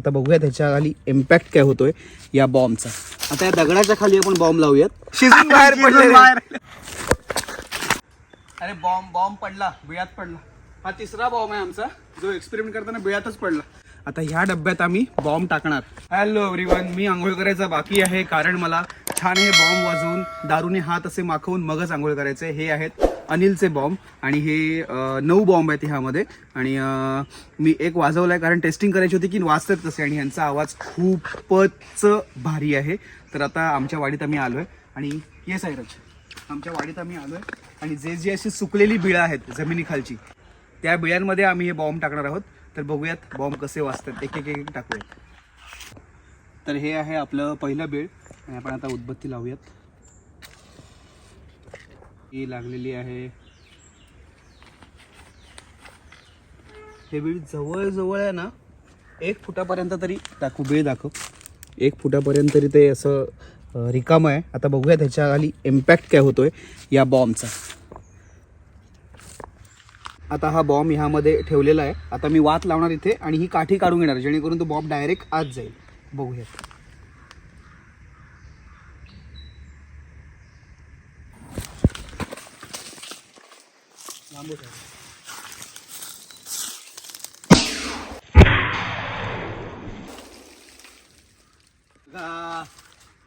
आता बघूया त्याच्याखाली इम्पॅक्ट काय होतोय या बॉम्बचा आता या दगडाच्या खाली आपण बॉम्ब लावूयात. शिजून बाहेर पडले अरे बॉम्ब बॉम्ब पडला. बिळात पडला. हा तिसरा बॉम्ब आहे आमचा. जो एक्सपेरिमेंट करताना बिळातच पडला. आता ह्या डब्यात आम्ही बॉम्ब टाकणार. हॅलो एव्हरीवन मी आंघोळ करायचा बाकी आहे कारण मला छान हे बॉम्ब वाजवून दारूने हात असे माखवून मगच आंघोळ करायचे हे आहेत अनिलचे बॉम्ब आणि हे नऊ बॉम्ब आहेत ह्यामध्ये. आणि मी एक वाजवलाय कारण टेस्टिंग करायची होती की वाजतात तसे आणि ह्यांचा आवाज खूपच भारी आहे. तर आता आमच्या वाडीत आम्ही आलो आहे आणि ये सायरज आमच्या वाडीत आम्ही आलो आहे आणि जे जे अशी सुकलेली बिळं आहेत जमिनीखालची त्या बिळांमध्ये आम्ही हे बॉम्ब टाकणार आहोत. तर बघूयात बॉम्ब कसे वाजतात. एक एक एक एक टाकूयात. तर हे आहे आपलं पहिलं बीळ. आणि आपण आता उदबत्ती लावूयात. ही लागलेली आहे. हे बीड जवळजवळ आहे ना एक फुटापर्यंत तरी दाखव बीळ दाखव. एक फुटापर्यंत तरी ते असं रिकामं आहे. आता बघूया त्याच्याखाली इम्पॅक्ट काय होतोय या बॉम्बचा आता हा बॉम्ब ह्यामध्ये ठेवलेला आहे. आता मी वात लावणार इथे आणि ही काठी काढून घेणार जेणेकरून तो बॉम्ब डायरेक्ट आत जाईल. बघूयात लांबच आहे. बघा,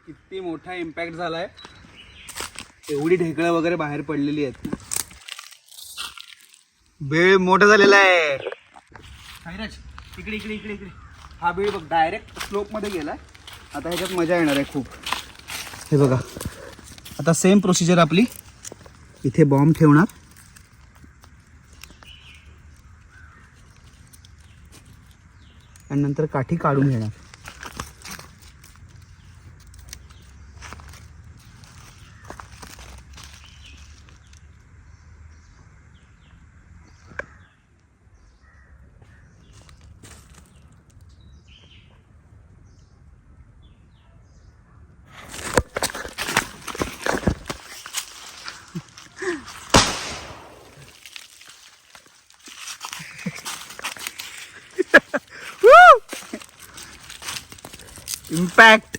किती मोठा इम्पॅक्ट झालाय. एवढी ढेकळं वगैरे बाहेर पडलेली आहेत. बेळ मोठा झालेला आहे. साईराज इकडे इकडे इकडे इकडे. हा बेळ बघ डायरेक्ट स्लोपमध्ये गेलाय. आता ह्याच्यात मजा येणार आहे खूप. हे बघा. आता सेम प्रोसिजर आपली इथे बॉम्ब ठेवणार. आणि नंतर काठी काढून घेणार. इम्पॅक्ट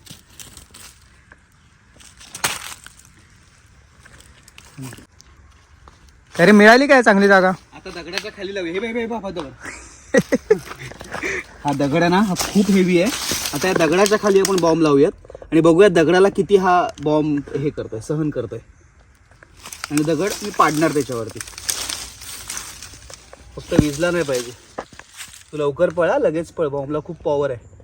अरे मिळाली काय चांगली जागा? आता दगडाच्या खाली लावूया. हे बघ, हा दगड. हा दगड आहे ना हा खूप हेवी आहे. आता या दगडाच्या खाली आपण बॉम्ब लावूयात. आणि बघूया दगडाला किती हा बॉम्ब हे करतोय सहन करतोय. आणि दगड मी पाडणार त्याच्यावरती. फक्त विजला नाही पाहिजे. तू लवकर पळा लगेच पळ. बॉम्बला खूप पॉवर आहे.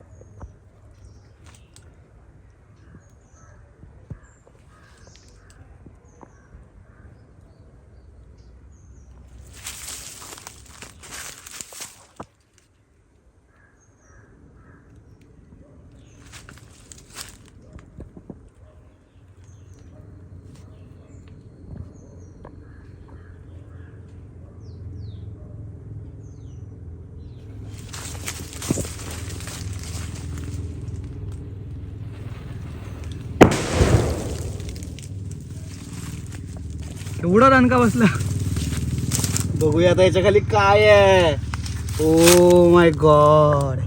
एवढा दणका बसला? बघूया आता याच्या खाली काय आहे. ओ माय गॉड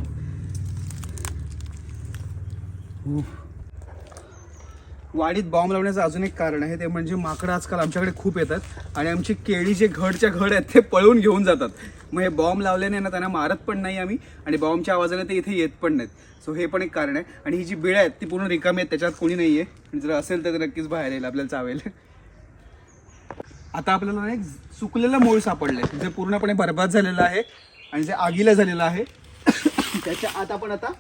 वाडीत बॉम्ब लावण्याचं अजून एक कारण आहे ते म्हणजे माकडं आजकाल आमच्याकडे खूप येतात आणि आमची केळी जे घडच्या घड आहेत ते पळून घेऊन जातात. मग हे बॉम्ब लावल्याने ना त्यांना मारत पण नाही आम्ही आणि बॉम्बच्या आवाजाने ते इथे येत पण नाहीत. सो हे पण एक कारण आहे. आणि ही जी बिळं आहेत ती पूर्ण रिकामी आहेत त्याच्यात कोणी नाही आहे जर असेल तर नक्कीच बाहेर येईल आपल्याला चावेल. आता आपल्याला एक सुकलेलं मूळ सापडलंय. जे पूर्णपणे बरबाद झालेलं आहे आणि जे आगीला झालेलं आहे त्याच्या आत आपण आता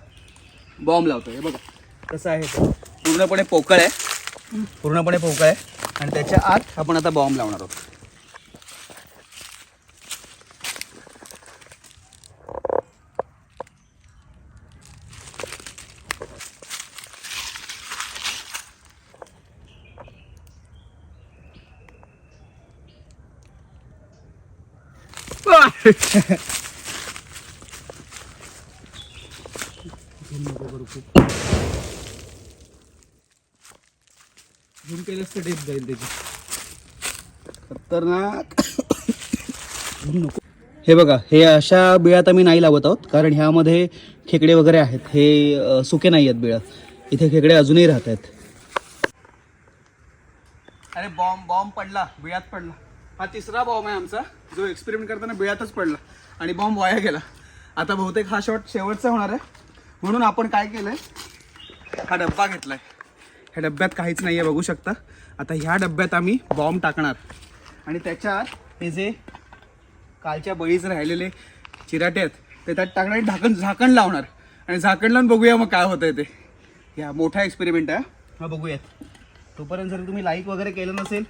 बॉम्ब लावतोय. हे बघा कसं आहे ते. पूर्णपणे पोकळ आहे. पूर्णपणे पोकळ आहे. आणि त्याच्या आत आपण आता बॉम्ब लावणार आहोत. झूम तर डेप जाईल त्याची. खतरनाक. नको. हे बघा हे अशा बिळात आम्ही नाही लावत आहोत कारण ह्यामध्ये खेकडे वगैरे आहेत. हे सुके नाही आहेत बिळं. इथे खेकडे अजूनही राहत आहेत अरे बॉम्ब बॉम्ब पडला. बिळात पडला. हा तिसरा बॉम्ब आहे आमचा. जो एक्सपेरिमेंट करताना बिळातच पडला. आणि बॉम्ब वाया गेला. आता बहुतेक हा शॉट शेवटचा होणार आहे. म्हणून आपण काय केलंय? हा डब्बा घेतलाय. ह्या डब्यात काहीच नाही आहे बघू शकता. आता ह्या डब्यात आम्ही बॉम्ब टाकणार. आणि त्याच्यात हे जे कालच्या बळीच राहिलेले चिराटे आहेत ते त्यात टाकणार आणि झाकण झाकण लावणार. आणि झाकण लावून बघूया मग काय होतंय ते. ह्या मोठा एक्सपेरिमेंट आहे. हा बघूयात. तोपर्यंत जर तुम्ही लाईक वगैरे केलं नसेल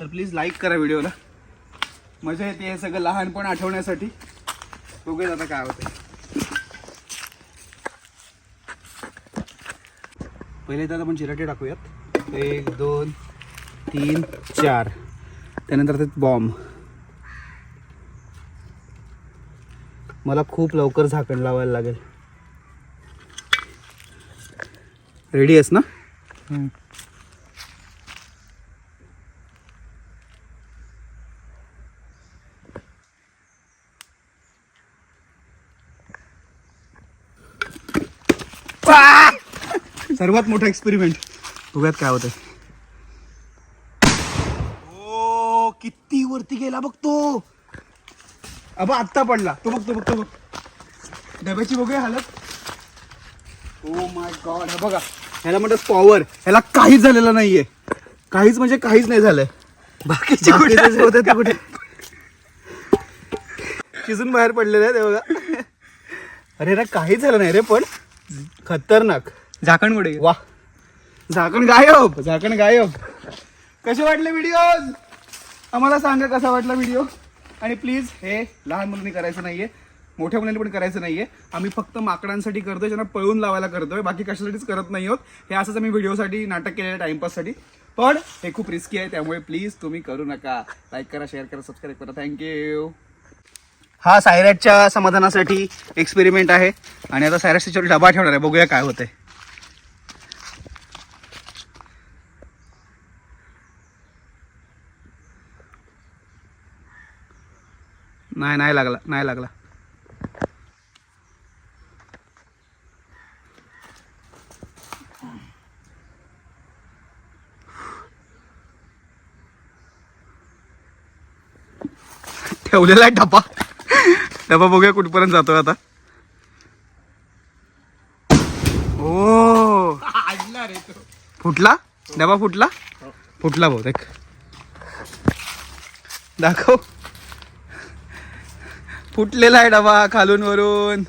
तर प्लीज लाईक करा व्हिडिओला मजा येते हे सगळं लहानपण आठवण्यासाठी. बघूयात आता काय होतं पहिले तर आपण चिराटे टाकूयात. एक दोन तीन चार. त्यानंतर ते बॉम्ब मला खूप लवकर झाकण लावायला लागेल. रेडी आहेस ना? सर्वात मोठा एक्सपेरिमेंट बघूयात काय होतंय. ओ किती वरती गेला बघ तो. अबा आत्ता पडला. तो बघ तो बघ तो बघ. डब्याची बघूया हालत. ओ माय गॉड हे बघा ह्याला म्हणतात पॉवर ह्याला काहीच झालेलं नाहीये. काहीच म्हणजे काहीच नाही झालंय. बाकीचे कुठे? होते कुठे? शिजून बाहेर पडलेले आहे ते बघा. अरे ना काहीच झालं नाही रे पण खतरनाक. झाकण कुठे? वा झाकण गायब. झाकण गायब. कसे वाटले व्हिडिओज आम्हाला सांगा कसा वाटला व्हिडिओ आणि प्लीज हे लहान मुलांनी करायचं नाहीये. मोठ्या मुलांनी पण करायचं नाहीये. आम्ही फक्त माकडांसाठी करतोय ज्यांना पळून लावायला करतोय. बाकी कशासाठीच करत नाही आहोत. हे असंच आम्ही व्हिडिओसाठी नाटक केलेलं टाइमपाससाठी पण हे खूप रिस्की आहे त्यामुळे प्लीज तुम्ही करू नका. लाईक करा शेअर करा सबस्क्राईब करा. थँक्यू हा सायरॅटच्या समाधानासाठी एक्सपेरिमेंट आहे. आणि आता सायरॅट त्याच्यावर डबा ठेवणार आहे. बघूया काय होतंय. नाही नाही लागला नाही लागला. ठेवलेला आहे डबा. डबा बघूया कुठपर्यंत जातोय आता. ओ. फुटला? डबा फुटला? फुटला बहुतेक. दाखव. फुटलेला आहे डबा खालून वरून.